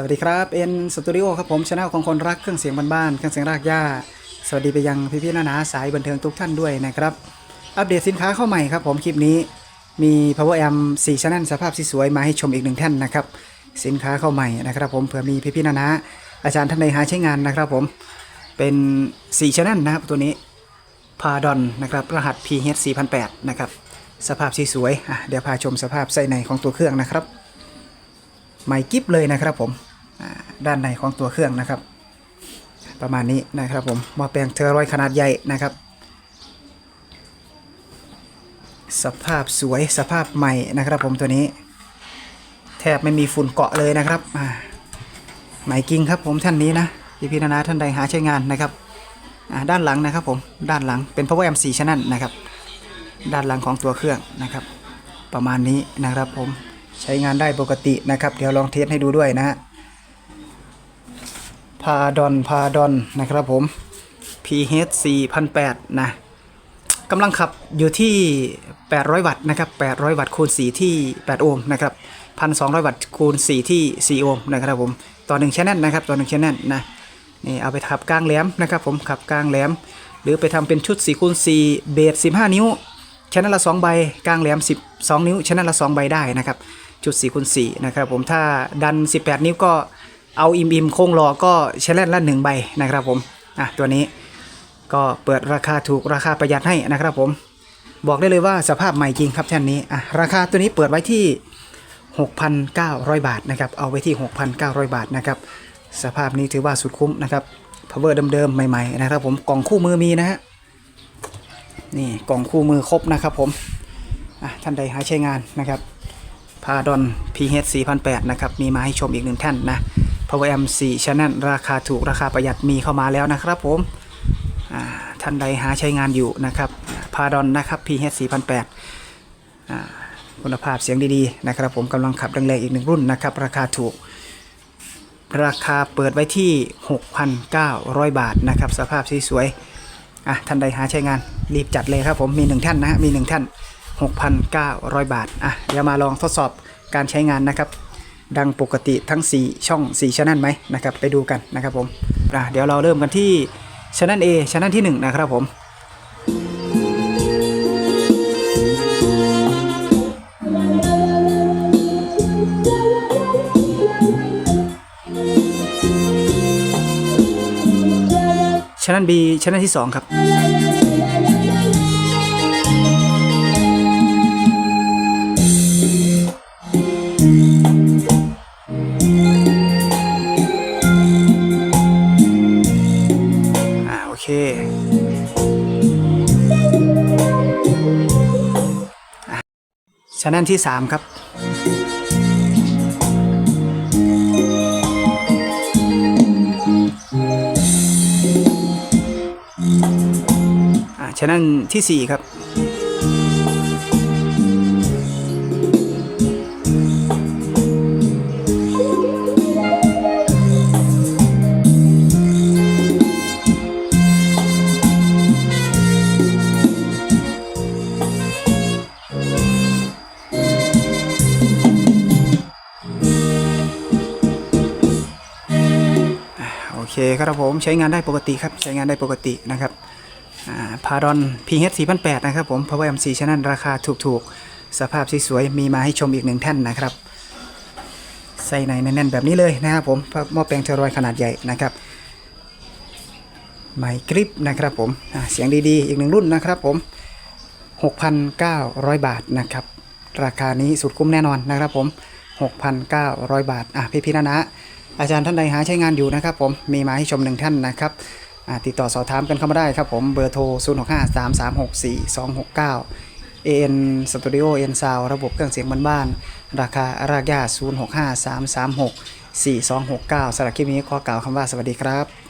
สวัสดีครับเอ็นสตูดิโอครับผมช anel ของคนรักเครื่องเสียงบ้านๆเครื่องเสียงรากหญ้า สวัสดีไปยังพี่ๆนานาสายบันเทิงทุกท่านด้วยนะครับ อัปเดตสินค้าเข้าใหม่ครับผมคลิปนี้มี power amp 4 channel สภาพสวยๆมาให้ชมอีกหนึ่งแท่นนะครับ สินค้าเข้าใหม่นะครับผมเผื่อมีพี่ๆนานาอาจารย์ท่านใดหาใช้งานนะครับผมเป็น 4 channel นะครับตัวนี้พาดอนนะครับรหัส PH 4008นะครับสภาพสวยๆเดี๋ยวพาชมสภาพไส้ในของตัวเครื่องนะครับใหม่กิฟเลยนะครับผม ด้านในของตัวเครื่องนะครับ ประมาณนี้นะครับผมหม้อแปลงเทอร์รอยขนาดใหญ่นะครับ สภาพสวยสภาพใหม่นะครับผมตัวนี้ แทบไม่มีฝุ่นเกาะเลยนะครับอ่าหม่จริงครับผมท่านนี้นะพี่พี่นานาท่านใดหาใช้งานนะครับด้านหลังนะครับผมด้านหลังเป็น power amp 4 channel นะครับ ด้านหลังของตัวเครื่องนะครับ ประมาณนี้นะครับผมใช้งานได้ปกตินะครับ เดี๋ยวลองเทสให้ดูด้วยนะฮะ พาดอนพาดอนนะครับผม PH 4008 นะกำลังขับอยู่ที่ 800 วัตต์นะครับ 800 วัตต์คูณ 4 ที่ 8 โอห์มนะครับ 1,200 วัตต์คูณ 4 ที่ 4 โอห์มนะครับผม ต่อ1 channel นะครับ ต่อ1 channel นะนี่เอาไปขับกลางแหลมนะครับผม ขับกลางแหลม หรือไปทำเป็นชุด4คูณ4เบส15 นิ้วชแนลละ 2 ใบ กลางแหลม 12 นิ้วชแนลละ 2 ใบได้นะครับ จุด4คูณ4นะครับผม ถ้าดัน 18 นิ้วก็ เอาอิมอิมโค้งรอก็ชแนลละ1ใบนะครับผมอะตัวนี้ก็เปิดราคาถูกราคาประหยัดให้นะครับผมบอกได้เลยว่าสภาพใหม่จริงครับท่านนี้อะราคาตัวนี้เปิดไว้ที่ 6,900 บาทนะครับเอาไว้ที่ 6,900 บาทนะครับสภาพนี้ถือว่าสุดคุ้มนะครับ power เดิมๆใหม่ๆนะครับผมกล่องคู่มือมีนะฮะนี่กล่องคู่มือครบนะครับผมอะท่านใดหาใช้งานนะครับพาดอน PH 4008 นะครับ มีมาให้ชมอีกหนึ่งท่านนะ Power M 4 Channel ราคาถูกราคาประหยัดมีเข้ามาแล้วนะครับผมท่านใดหาใช้งานอยู่นะครับพาดอนนะครับ PH 4008อ่าคุณภาพเสียงดีๆนะครับ ผมกำลังขับแรงๆอีกหนึ่งรุ่นนะครับ ราคาถูก ราคาเปิดไว้ที่ 6,900 บาทนะครับ สภาพสวยๆอะท่านใดหาใช้งานรีบจัดเลยครับผมมีหนึ่งท่านนะฮะมีหนึ่งท่าน6,900 บาทอะเดี๋ยวมาลองทดสอบการใช้งานนะครับ ดังปกติทั้ง 4 ช่อง4ช่องไหมนะครับไปดูกันนะครับผมอะเดี๋ยวเราเริ่มกันที่ช่อง A ช่องที่ 1 นะครับผมช่อง B ช่องที่ 2 ครับ ชแนลที่ 3 ครับ อ่าชแนลที่ 4 ครับ คครับผมใช้งานได้ปกติครับใช้งานได้ปกตินะครับพารอน PH 4008นะครับผม Power M4 Channel ราคาถูกๆ สภาพสวยๆมีมาให้ชมอีกหนึ่งแท่นนะครับ ใส่ในแน่นๆแบบนี้เลยนะครับผมหม้อแปลงเทอร์รอยขนาดใหญ่นะครับไมค์กริปนะครับผมเสียงดีๆ อีกหนึ่งรุ่นนะครับผม 6,900 บาทนะครับ ราคานี้สุดคุ้มแน่นอนนะครับผม 6,900 บาท อะพี่ๆนะนะ อาจารย์ท่านใดหาใช้งานอยู่นะครับผมมีมาให้ชมหนึ่งท่านนะครับติดต่อสอบถามกันเข้ามาได้ครับผมเบอร์โทร 0 6 5 3 3 6 4 2 6 9 AN Studio AN Sound ระบบเครื่องเสียงบ้านๆราคารากย่า0 6 5 3 3 6 4 2 6 9สำหรับคลิปนี้ขอกล่าวคำว่าสวัสดีครับ